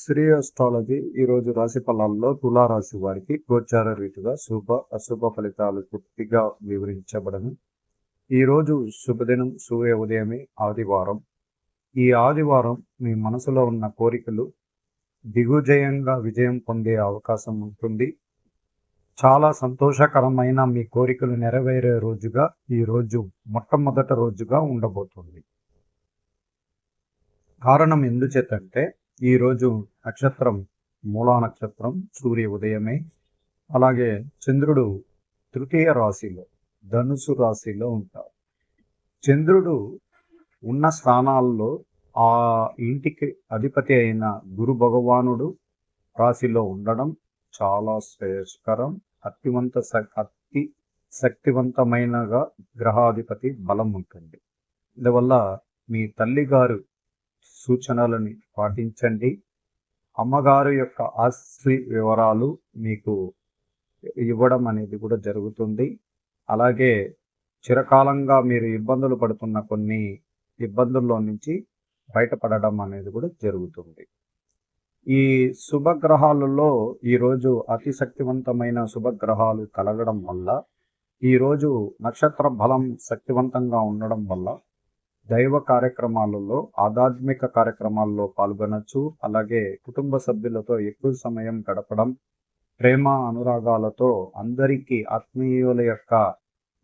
Shri astrology ఈరోజు రాశి ఫలాల్లో తులారాశి వారికి గోచార రీతిగా శుభ అశుభ ఫలితాలు పూర్తిగా వివరించబడను. ఈరోజు శుభదినం సూర్య ఉదయమే ఆదివారం. ఈ ఆదివారం మీ మనసులో ఉన్న కోరికలు దిగుజయంగా విజయం పొందే అవకాశం ఉంటుంది. చాలా సంతోషకరమైన మీ కోరికలు నెరవేరే రోజుగా ఈ రోజు మొట్టమొదటి రోజుగా ఉండబోతుంది. కారణం ఎందుచేతంటే ఈరోజు నక్షత్రం మూలా నక్షత్రం సూర్య ఉదయమే. అలాగే చంద్రుడు తృతీయ రాశిలో ధనుసు రాశిలో ఉంటారు చంద్రుడు ఉన్న స్థానాల్లో ఆ ఇంటికి అధిపతి అయిన గురు భగవానుడు రాశిలో ఉండడం చాలా శ్రేయస్కరం. అత్యవంత అతి శక్తివంతమైనగా గ్రహాధిపతి బలం ఉంటుంది. ఇందువల్ల మీ తల్లిగారు సూచనలని పాటించండి. అమ్మగారు యొక్క ఆస్తి వివరాలు మీకు ఇవ్వడం అనేది కూడా జరుగుతుంది. అలాగే చిరకాలంగా మీరు ఇబ్బందులు పడుతున్న కొన్ని ఇబ్బందుల్లో నుంచి బయటపడడం అనేది కూడా జరుగుతుంది. ఈ శుభగ్రహాలలో ఈరోజు అతి శక్తివంతమైన శుభగ్రహాలు కలగడం వల్ల ఈరోజు నక్షత్ర బలం శక్తివంతంగా ఉండడం వల్ల దైవ కార్యక్రమాలలో ఆధ్యాత్మిక కార్యక్రమాల్లో పాల్గొనొచ్చు. అలాగే కుటుంబ సభ్యులతో ఎక్కువ సమయం గడపడం ప్రేమ అనురాగాలతో అందరికీ ఆత్మీయుల యొక్క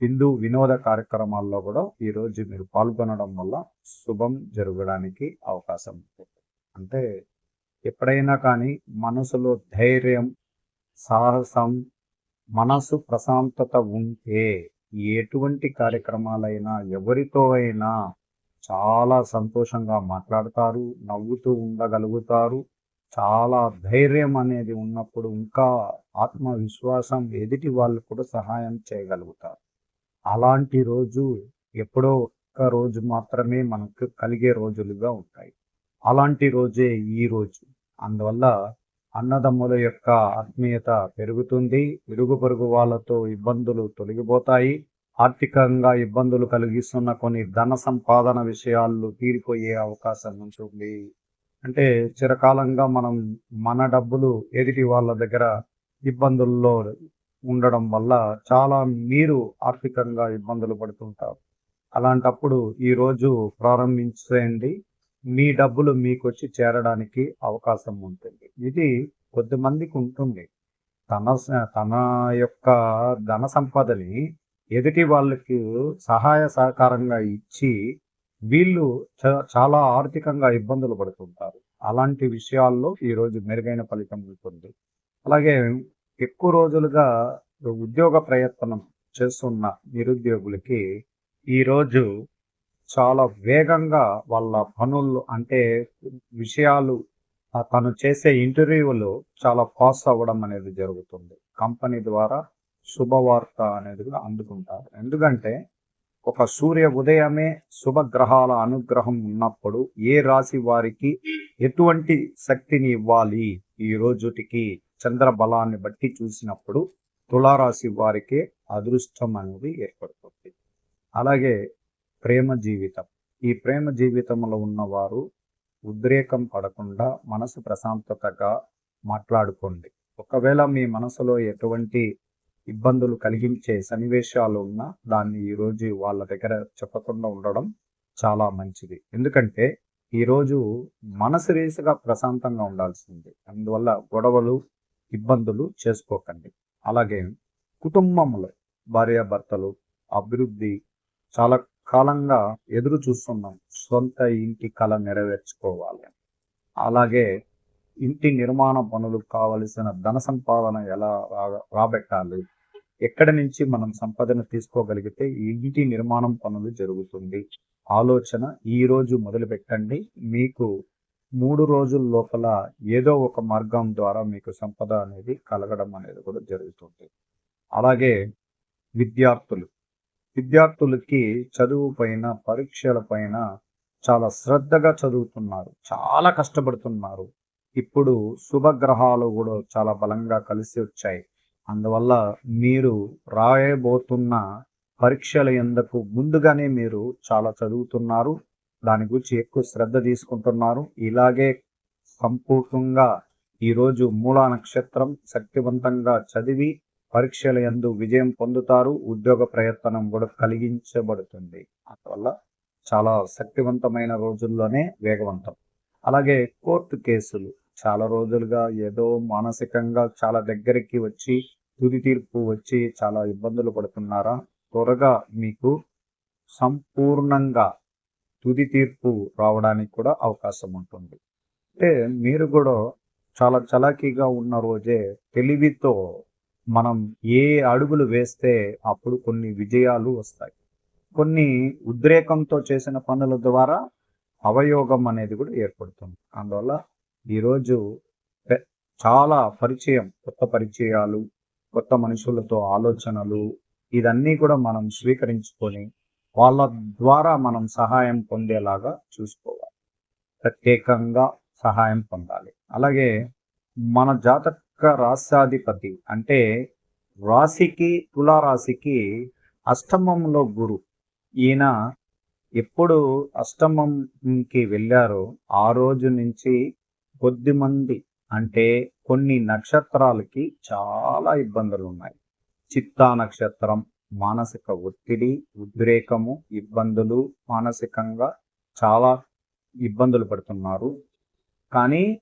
హిందూ వినోద కార్యక్రమాల్లో కూడా ఈరోజు మీరు పాల్గొనడం వల్ల శుభం జరగడానికి అవకాశం ఉంటుంది. అంటే ఎప్పుడైనా కానీ మనసులో ధైర్యం సాహసం మనసు ప్రశాంతత ఉంటే ఎటువంటి కార్యక్రమాలైనా ఎవరితో అయినా చాలా సంతోషంగా మాట్లాడతారు నవ్వుతూ ఉండగలుగుతారు. చాలా ధైర్యం అనేది ఉన్నప్పుడు ఇంకా ఆత్మవిశ్వాసం ఎదుటి వాళ్ళు కూడా సహాయం చేయగలుగుతారు. అలాంటి రోజు ఎప్పుడో ఒక్క రోజు మాత్రమే మనకు కలిగే రోజులుగా ఉంటాయి. అలాంటి రోజే ఈ రోజు. అందువల్ల అన్నదమ్ముల యొక్క ఆత్మీయత పెరుగుతుంది ఇరుగు పొరుగు వాళ్ళతో ఇబ్బందులు తొలగిపోతాయి. ఆర్థికంగా ఇబ్బందులు కలిగిస్తున్న కొన్ని ధన సంపాదన విషయాలు తీరిపోయే అవకాశం ఉంటుంది. అంటే చిరకాలంగా మనం మన డబ్బులు ఎదుటి వాళ్ళ దగ్గర ఇబ్బందుల్లో ఉండడం వల్ల చాలా మీరు ఆర్థికంగా ఇబ్బందులు పడుతుంటారు. అలాంటప్పుడు ఈరోజు ప్రారంభించేయండి మీ డబ్బులు మీకు వచ్చి చేరడానికి అవకాశం ఉంటుంది. ఇది కొద్దిమందికి ఉంటుంది. తన తన యొక్క ధన సంపదని ఎదుటి వాళ్ళకి సహాయ సహకారంగా ఇచ్చి వీళ్ళు చాలా ఆర్థికంగా ఇబ్బందులు పడుతుంటారు. అలాంటి విషయాల్లో ఈరోజు మెరుగైన ఫలితం ఉంటుంది. అలాగే ఎక్కువ రోజులుగా ఉద్యోగ ప్రయత్నం చేస్తున్న నిరుద్యోగులకి ఈరోజు చాలా వేగంగా వాళ్ళ పనులు అంటే విషయాలు తను చేసే ఇంటర్వ్యూలు చాలా ఫాస్ట్ అవ్వడం అనేది జరుగుతుంది. కంపెనీ ద్వారా శుభవార్త అనేది అందుకుంటారు. ఎందుకంటే ఒక సూర్య ఉదయమే శుభగ్రహాల అనుగ్రహం ఉన్నప్పుడు ఏ రాశి వారికి ఎటువంటి శక్తిని ఇవ్వాలి? ఈ రోజుటికి చంద్ర బలాన్ని బట్టి చూసినప్పుడు తులారాశి వారికి అదృష్టం అనేది ఏర్పడుతుంది. అలాగే ప్రేమ జీవితం. ఈ ప్రేమ జీవితంలో ఉన్నవారు ఉద్రేకం పడకుండా మనసు ప్రశాంతతగా మాట్లాడుకోండి. ఒకవేళ మీ మనసులో ఎటువంటి ఇబ్బందులు కలిగించే సన్నివేశాలు ఉన్నా దాన్ని ఈరోజు వాళ్ళ దగ్గర చెప్పకుండా ఉండడం చాలా మంచిది. ఎందుకంటే ఈరోజు మనసు రేసుగా ప్రశాంతంగా ఉండాల్సింది. అందువల్ల గొడవలు ఇబ్బందులు చేసుకోకండి. అలాగే కుటుంబంలో భార్యాభర్తలు అభివృద్ధి చాలా కాలంగా ఎదురు చూస్తున్నాం. సొంత ఇంటి కళ నెరవేర్చుకోవాలి. అలాగే ఇంటి నిర్మాణ పనులు కావలసిన ధన సంపాదన ఎలా రాబెట్టాలి? ఎక్కడి నుంచి మనం సంపదను తీసుకోగలిగితే ఇంటి నిర్మాణం పనులు జరుగుతుంది? ఆలోచన ఈ రోజు మొదలు పెట్టండి. మీకు మూడు రోజుల లోపల ఏదో ఒక మార్గం ద్వారా మీకు సంపద అనేది కలగడం అనేది కూడా జరుగుతుంది. అలాగే విద్యార్థులు. విద్యార్థులకి చదువు పైన పరీక్షల పైన చాలా శ్రద్ధగా చదువుతున్నారు. చాలా కష్టపడుతున్నారు. ఇప్పుడు శుభగ్రహాలు కూడా చాలా బలంగా కలిసి వచ్చాయి. అందువల్ల మీరు రాయబోతున్న పరీక్షల ఎందుకు ముందుగానే మీరు చాలా చదువుతున్నారు. దాని గురించి ఎక్కువ శ్రద్ధ తీసుకుంటున్నారు. ఇలాగే సంపూర్ణంగా ఈరోజు మూలా నక్షత్రం శక్తివంతంగా చదివి పరీక్షల ఎందు విజయం పొందుతారు. ఉద్యోగ ప్రయత్నం కూడా కలిగించబడుతుంది. అందువల్ల చాలా శక్తివంతమైన రోజుల్లోనే వేగవంతం. అలాగే కోర్టు కేసులు. చాలా రోజులుగా ఏదో మానసికంగా చాలా దగ్గరికి వచ్చి తుది తీర్పు వచ్చి చాలా ఇబ్బందులు పడుతున్నారా? త్వరగా మీకు సంపూర్ణంగా తుది తీర్పు రావడానికి కూడా అవకాశం ఉంటుంది. అంటే మీరు కూడా చాలా చలాకీగా ఉన్న రోజే తెలివితో మనం ఏ అడుగులు వేస్తే అప్పుడు కొన్ని విజయాలు వస్తాయి. కొన్ని ఉద్రేకంతో చేసిన పనుల ద్వారా అవయోగం అనేది కూడా ఏర్పడుతుంది. అందువల్ల ఈరోజు చాలా పరిచయం కొత్త పరిచయాలు కొత్త మనుషులతో ఆలోచనలు ఇదన్నీ కూడా మనం స్వీకరించుకొని వాళ్ళ ద్వారా మనం సహాయం పొందేలాగా చూసుకోవాలి. ప్రత్యేకంగా సహాయం పొందాలి. అలాగే మన జాతక రాశాధిపతి అంటే రాశికి తులారాశికి అష్టమంలో గురు. ఈయన ఎప్పుడు అష్టమంకి వెళ్ళారో ఆ రోజు నుంచి కొద్ది మంది అంటే కొన్ని నక్షత్రాలకి చాలా ఇబ్బందులు ఉన్నాయి చిత్తా నక్షత్రం మానసిక ఒత్తిడి ఉద్రేకము ఇబ్బందులు మానసికంగా చాలా ఇబ్బందులు పడుతున్నారు. కానీ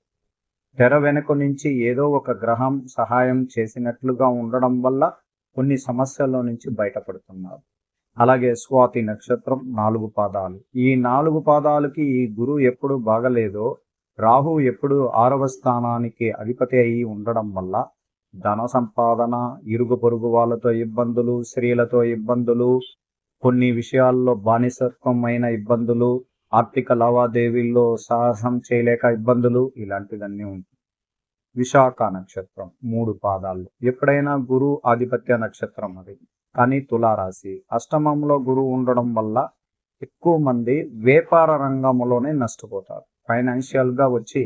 తెర వెనుక నుంచి ఏదో ఒక గ్రహం సహాయం చేసినట్లుగా ఉండడం వల్ల కొన్ని సమస్యల నుంచి బయటపడుతున్నారు. అలాగే స్వాతి నక్షత్రం నాలుగు పాదాలు. ఈ నాలుగు పాదాలకి ఈ గురువు ఎప్పుడు బాగలేదో రాహు ఎప్పుడు ఆరవ స్థానానికి అధిపతి అయి ఉండడం వల్ల ధన సంపాదన ఇరుగు పొరుగు వాళ్ళతో ఇబ్బందులు స్త్రీలతో ఇబ్బందులు కొన్ని విషయాల్లో బానిసత్వమైన ఇబ్బందులు ఆర్థిక లావాదేవీల్లో సాహసం చేయలేక ఇబ్బందులు ఇలాంటివన్నీ ఉంటాయి. విశాఖ నక్షత్రం మూడు పాదాలు. ఎప్పుడైనా గురు ఆధిపత్య నక్షత్రం అది. కానీ తులారాశి. అష్టమంలో గురువు ఉండడం వల్ల ఎక్కువ మంది వ్యాపార రంగంలోనే నష్టపోతారు. ఫైనాన్షియల్గా వచ్చి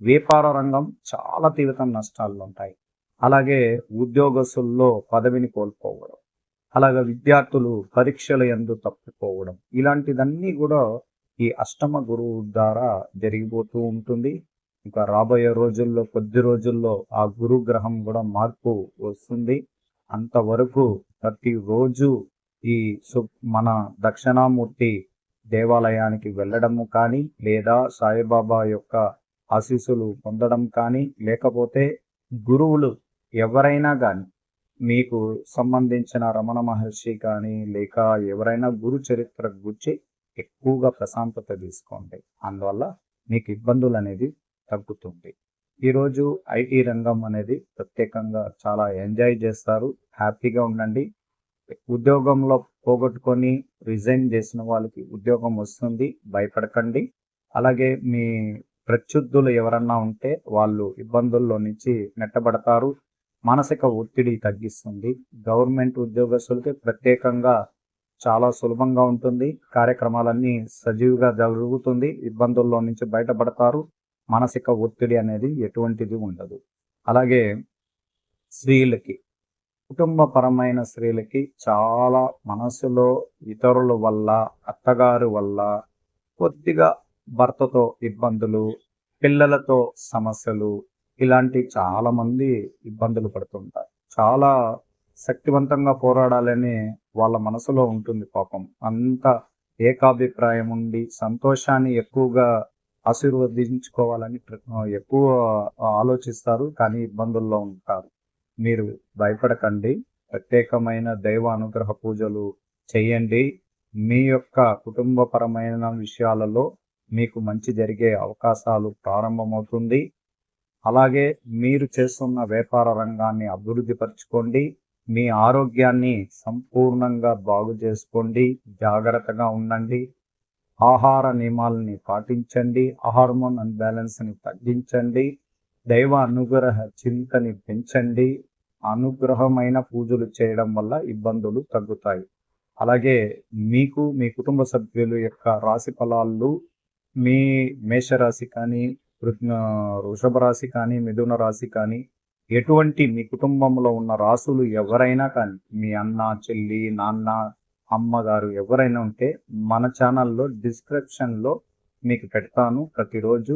వ్యాపార రంగం చాలా తీవ్రం నష్టాలు ఉంటాయి అలాగే ఉద్యోగస్తుల్లో పదవిని కోల్పోవడం అలాగే విద్యార్థులు పరీక్షల ఎందు తప్పిపోవడం ఇలాంటిదన్నీ కూడా ఈ అష్టమ గురువు ద్వారా జరిగిపోతూ ఉంటుంది. ఇంకా రాబోయే రోజుల్లో కొద్ది రోజుల్లో ఆ గురు గ్రహం కూడా మార్పు వస్తుంది. అంతవరకు ప్రతి రోజు ఈ మన దక్షిణామూర్తి దేవాలయానికి వెళ్ళడము కానీ లేదా సాయిబాబా యొక్క ఆశీస్సులు పొందడం కానీ లేకపోతే గురువులు ఎవరైనా కానీ మీకు సంబంధించిన రమణ మహర్షి కానీ లేక ఎవరైనా గురు చరిత్ర గురించి ఎక్కువగా ప్రశాంతత తీసుకోండి. అందువల్ల మీకు ఇబ్బందులు అనేది తగ్గుతుంది. ఈరోజు ఐటీ రంగం అనేది ప్రత్యేకంగా చాలా ఎంజాయ్ చేస్తారు. హ్యాపీగా ఉండండి. ఉద్యోగంలో పోగొట్టుకొని రిజైన్ చేసిన వాళ్ళకి ఉద్యోగం వస్తుంది భయపడకండి. అలాగే మీ ప్రత్యుద్ధులు ఎవరన్నా ఉంటే వాళ్ళు ఇబ్బందుల్లో నుంచి నెట్టబడతారు. మానసిక ఒత్తిడి తగ్గిస్తుంది. గవర్నమెంట్ ఉద్యోగస్తులకి ప్రత్యేకంగా చాలా సులభంగా ఉంటుంది. కార్యక్రమాలన్నీ సజీవుగా జరుగుతుంది. ఇబ్బందుల్లో నుంచి బయటపడతారు. మానసిక ఒత్తిడి అనేది ఎటువంటిది ఉండదు. అలాగే స్త్రీలకి కుటుంబపరమైన స్త్రీలకి చాలా మనసులో ఇతరుల వల్ల అత్తగారు వల్ల కొద్దిగా భర్తతో ఇబ్బందులు పిల్లలతో సమస్యలు ఇలాంటి చాలా మంది ఇబ్బందులు పడుతుంటారు. చాలా శక్తివంతంగా పోరాడాలని వాళ్ళ మనసులో ఉంటుంది పాపం. అంత ఏకాభిప్రాయం ఉండి సంతోషాన్ని ఎక్కువగా ఆశీర్వదించుకోవాలని ఎక్కువ ఆలోచిస్తారు కానీ ఇబ్బందుల్లో ఉంటారు. మీరు భయపడకండి. ప్రత్యేకమైన దైవ అనుగ్రహ పూజలు చేయండి. మీ యొక్క కుటుంబపరమైన విషయాలలో మీకు మంచి జరిగే అవకాశాలు ప్రారంభమవుతుంది. అలాగే మీరు చేస్తున్న వ్యాపార రంగాన్ని అభివృద్ధి పరచుకోండి. మీ ఆరోగ్యాన్ని సంపూర్ణంగా బాగు చేసుకోండి. జాగ్రత్తగా ఉండండి. ఆహార నియమాలని పాటించండి. హార్మోన్ అన్బ్యాలెన్స్ని తగ్గించండి. దైవ అనుగ్రహ చింతని పెంచండి. అనుగ్రహమైన పూజలు చేయడం వల్ల ఇబ్బందులు తగ్గుతాయి. అలాగే మీకు మీ కుటుంబ సభ్యుల యొక్క రాశి ఫలాలు మీ మేషరాశి కానీ వృషభ రాశి కానీ మిథున రాశి కానీ ఎటువంటి మీ కుటుంబంలో ఉన్న రాసులు ఎవరైనా కానీ మీ అన్న చెల్లి నాన్న అమ్మగారు ఎవరైనా ఉంటే మన ఛానల్లో డిస్క్రిప్షన్లో మీకు పెడతాను ప్రతిరోజు.